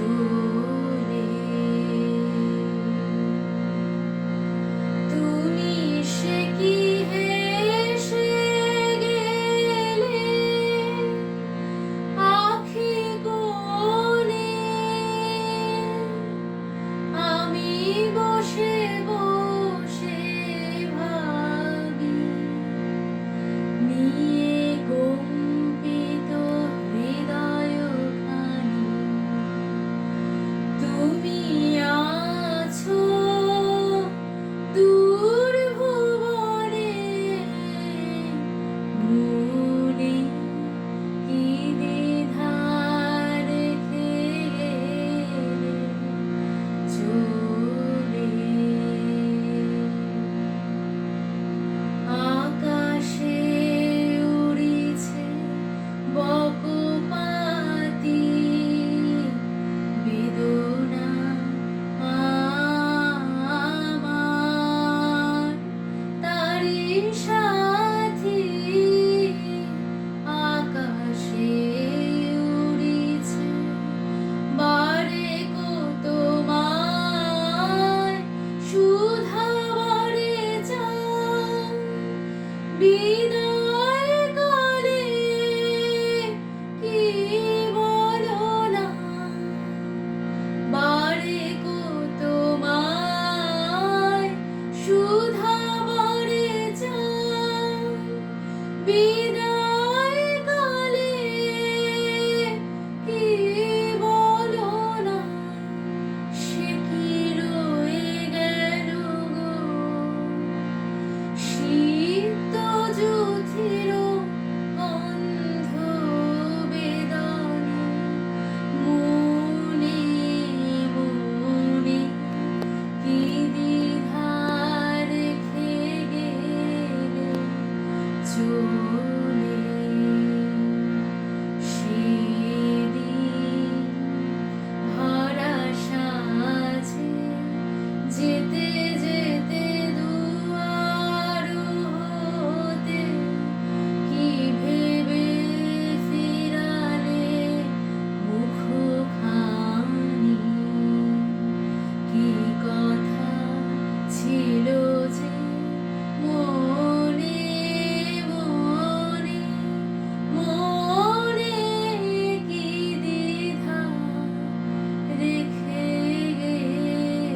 to vida. ছিল যে মনে মনে মনে কি দ্বিধা রেখে গেলে?